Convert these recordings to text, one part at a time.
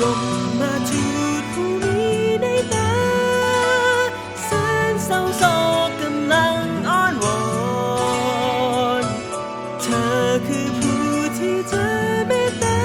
ยมมาชูผู้นี้ในตาแสนเศร้ากำลังอ้อนวอนเธอคือผู้ที่เธอไม่ตตา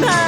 night.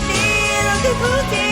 Okay.